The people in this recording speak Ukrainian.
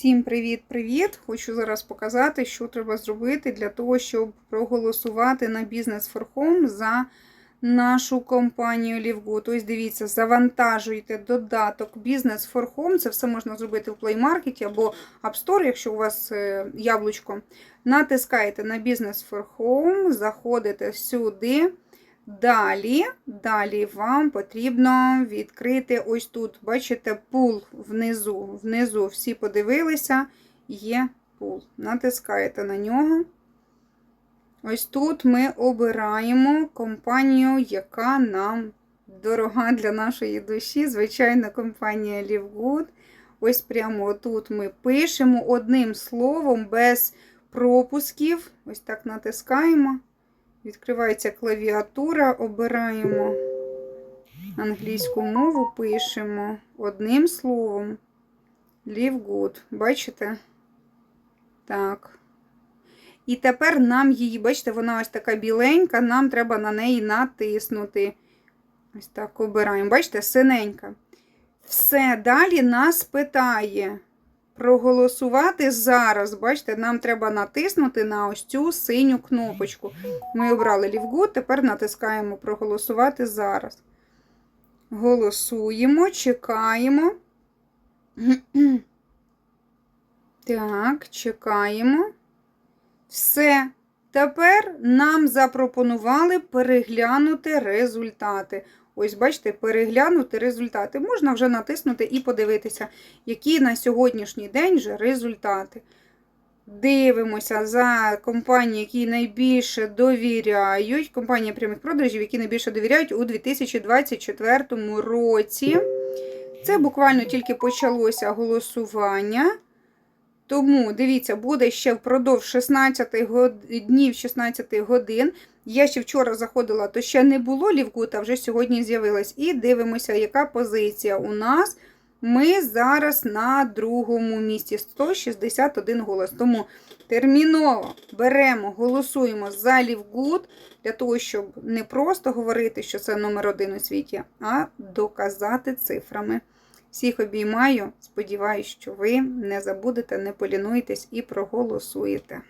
Всім привіт-привіт! Хочу зараз показати, що треба зробити для того, щоб проголосувати на Business for Home за нашу компанію Livgo. Тобто, дивіться, завантажуйте додаток for Home. Це все можна зробити в Play Market або App Store, якщо у вас е, яблучко. Натискаєте на for Home, заходите сюди. Далі, далі вам потрібно відкрити ось тут. Бачите, пул внизу. Внизу всі подивилися, є пул. Натискаєте на нього. Ось тут ми обираємо компанію, яка нам дорога для нашої душі. Звичайно, компанія Livegood. Ось прямо тут ми пишемо одним словом, без пропусків. Ось так натискаємо. Відкривається клавіатура, обираємо англійську мову, пишемо одним словом. Live good. Бачите? Так. І тепер нам її, бачите, вона ось така біленька, нам треба на неї натиснути. Ось так обираємо. Бачите, синенька. Все, далі нас питає проголосувати зараз. Бачите, нам треба натиснути на ось цю синю кнопочку. Ми обрали Лівгуд, тепер натискаємо проголосувати зараз. Голосуємо, чекаємо. Так, чекаємо. Все. Тепер нам запропонували переглянути результати. Ось, бачите, переглянути результати. Можна вже натиснути і подивитися, які на сьогоднішній день вже результати. Дивимося за компанії, які найбільше довіряють. Компанія прямих продажів, які найбільше довіряють у 2024 році. Це буквально тільки почалося голосування. Тому, дивіться, буде ще впродовж 16 год... днів 16 годин. Я ще вчора заходила, то ще не було лівкута, вже сьогодні з'явилась. І дивимося, яка позиція у нас. Ми зараз на другому місці 161 голос. Тому терміново беремо, голосуємо за Лівгуд, для того, щоб не просто говорити, що це номер один у світі, а доказати цифрами. Всіх обіймаю. Сподіваюсь, що ви не забудете, не полінуєтесь і проголосуєте.